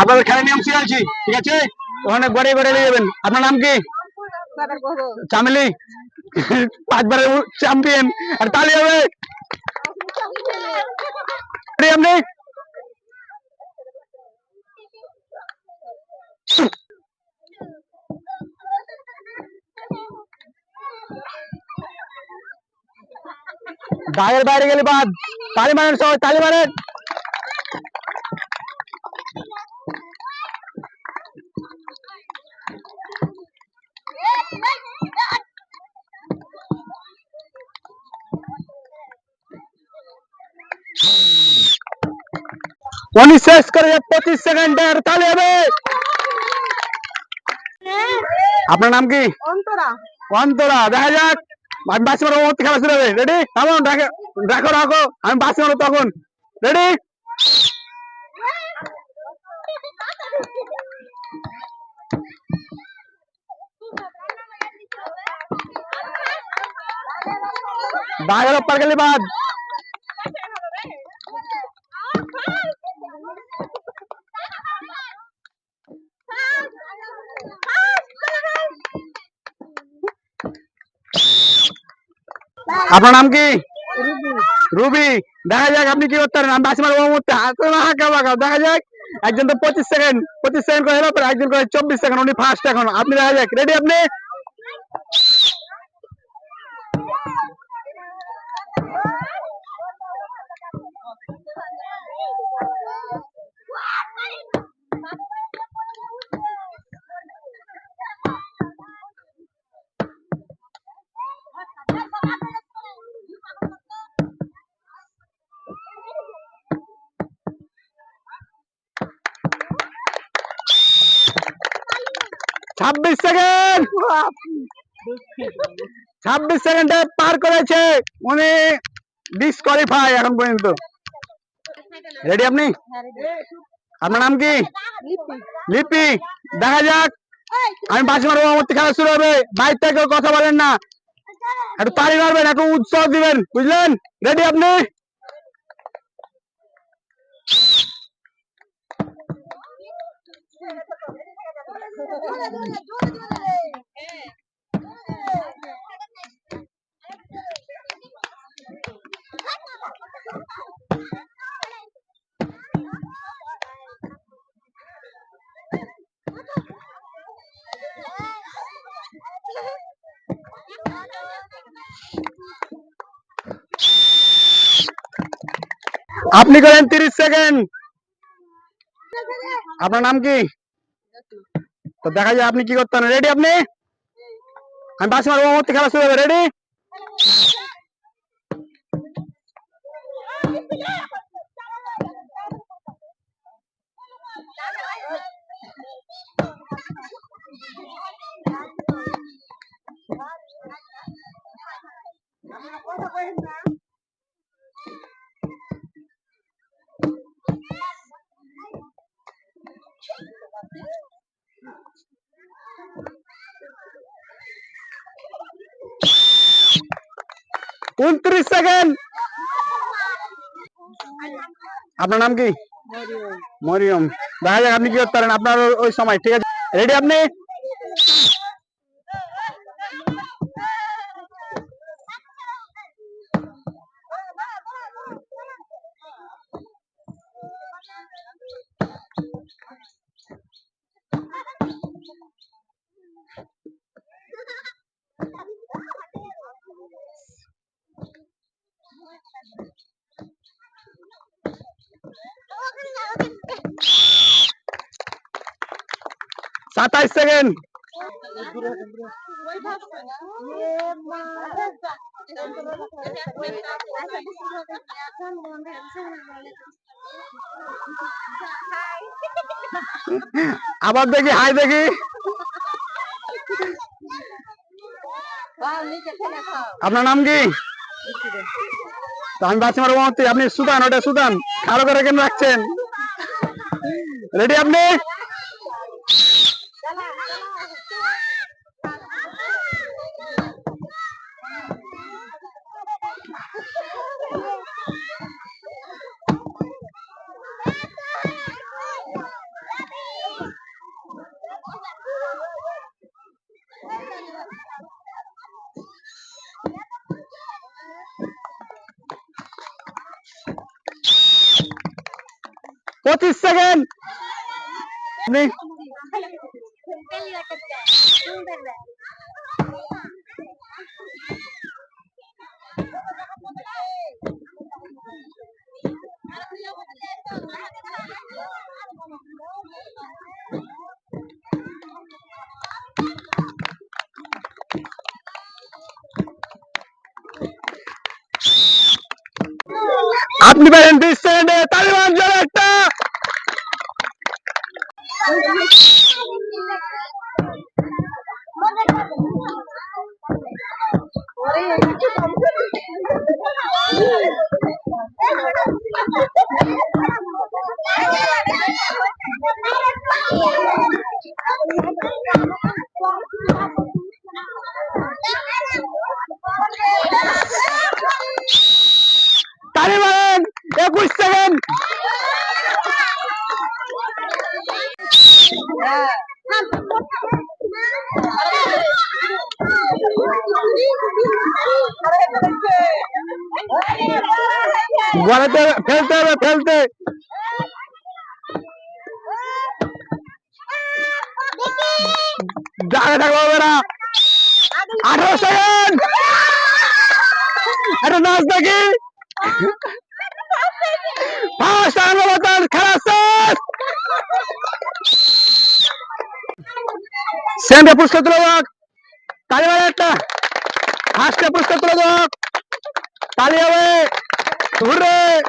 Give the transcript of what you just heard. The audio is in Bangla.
আপনাদের খেলা নিয়ম শিখাচ্ছি ঠিক আছে ওখানে গড়ে গড়ে নিয়ে যাবেন আপনার নাম কি চামেলি পাঁচবারের চ্যাম্পিয়ন আর তালি হবে Ready আপনি বাইরের বাইরে গেলে বাদ তালি মারেন সবাই তালি মারেন উনি শেষ করে পঁচিশ সেকেন্ডের তালি হবে আপনার নাম কি অন্তরা অন্তরা দেখা যাক আমি বাসি মারবো মুহূর্তে খেলা শুরু হবে রেডি থামুন রাখো রাখো রাখো আমি বাসি মারবো তখন রেডি বাইরের পার গেলে বাদ আপনার নাম কি? রুবি। দেখা যাক আপনি কি করতে পারেন আমি বাসি দেখা যাক। একজন তো পঁচিশ সেকেন্ড পঁচিশ সেকেন্ড করে পরে একজন করে চব্বিশ সেকেন্ড উনি ফার্স্ট এখন। আপনি দেখা যাক। রেডি আপনি? ছাব্বিশ সেকেন্ড। ছাব্বিশ সেকেন্ডে পার করেছে উনি ডিসকোয়ালিফাই এখন পর্যন্ত। রেডি আপনি? আপনার নাম কি? লিপি। দেখা যাক। আমি বাসি মারবো আমার খেলা শুরু হবে। বাইর থেকে কথা বলেন না। একটু তালি মারবেন, একটু উৎসাহ দিবেন, বুঝলেন? রেডি আপনি? আপনি করেন তিরিশ সেকেন্ড আপনার নাম কি তো দেখা যায় আপনি কি করতে রেডি আপনি আমি বাসি মারবো মুহূর্তে খেলা শুরু হবে রেডি উনত্রিশ সেকেন্ড। আপনার নাম কি? মরিয়ম। দেখা যাক আপনি কি করতে পারেন। আপনার ওই- ওই সময় ঠিক আছে? রেডি আপনি? সাতাইশ সেকেন্ড। আবার দেখি হাই দেখি। আপনার নাম কি? আমি বাচ্চা মারব মতো আপনি সুদান ওটা সুদান। খারো করে কেন রাখছেন? রেডি আপনি? পঁচিশ সেকেন্ড আপনি আপনি পারেন বিশ সেকেন্ডে তালিবান 我们这里的环不 গড়াতে ফেলতে হবে, ফেলতে। দাঁড়িয়ে থাকব না আঠারো সেকেন্ড এটা নাচ দেখি। পাঁচ টাকা খেলা শেষ। সেন্টে পুরস্কার তুলে দেওয়া। তালি বাজারটা ফার্স্টে পুরস্কার তুলে তালি হবে ¡Hurra!